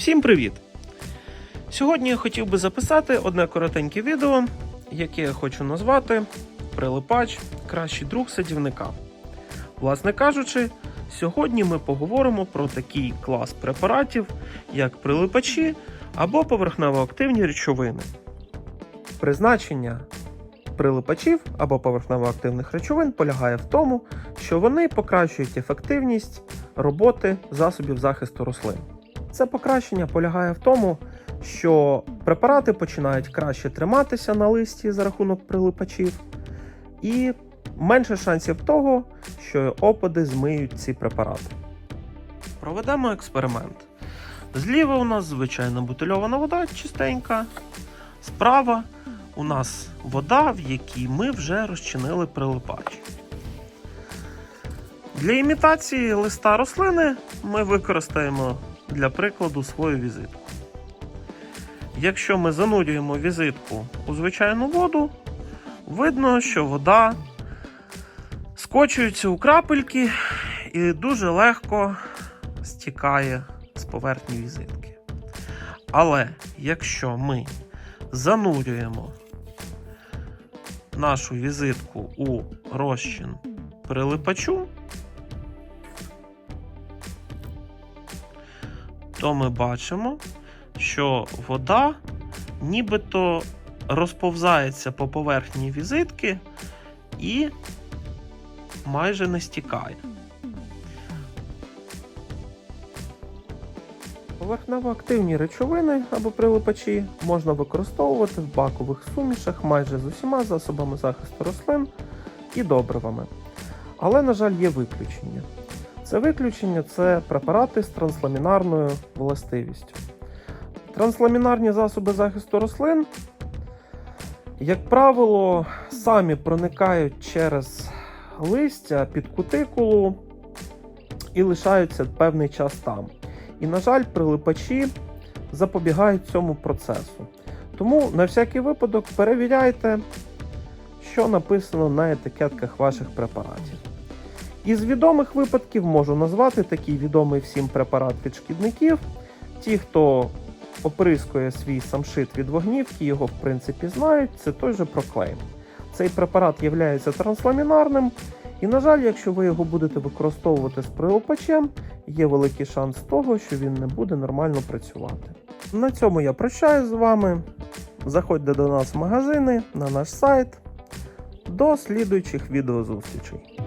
Всім привіт! Сьогодні я хотів би записати одне коротеньке відео, яке я хочу назвати Прилипач кращий друг садівника. Власне кажучи, сьогодні ми поговоримо про такий клас препаратів, як прилипачі або поверхнево-активні речовини. Призначення прилипачів або поверхнево-активних речовин полягає в тому, що вони покращують ефективність роботи засобів захисту рослин. Це покращення полягає в тому, що препарати починають краще триматися на листі за рахунок прилипачів, і менше шансів того, що опади змиють ці препарати. Проведемо експеримент. Зліва у нас звичайна бутильована вода чистенька. Справа у нас вода, в якій ми вже розчинили прилипач. Для імітації листа рослини ми використаємо для прикладу свою візитку. Якщо ми занурюємо візитку у звичайну воду, видно, що вода скочується у крапельки і дуже легко стікає з поверхні візитки. Але якщо ми занурюємо нашу візитку у розчин прилипачу, то ми бачимо, що вода нібито розповзається по поверхні візитки і майже не стікає. Поверхнево-активні речовини або прилипачі можна використовувати в бакових сумішах майже з усіма засобами захисту рослин і добривами. Але, на жаль, є виключення. Це виключення це препарати з трансламінарною властивістю. Трансламінарні засоби захисту рослин, як правило, самі проникають через листя під кутикулу і лишаються певний час там. І, на жаль, прилипачі запобігають цьому процесу. Тому на всякий випадок перевіряйте, що написано на етикетках ваших препаратів. Із відомих випадків можу назвати такий відомий всім препарат від шкідників. Ті, хто оприскує свій самшит від вогнівки, його в принципі знають, це той же проклейм. Цей препарат є трансламінарним, і, на жаль, якщо ви його будете використовувати з прилипачем, є великий шанс того, що він не буде нормально працювати. На цьому я прощаюсь з вами. Заходьте до нас в магазини, на наш сайт. До слідуючих відеозустрічей.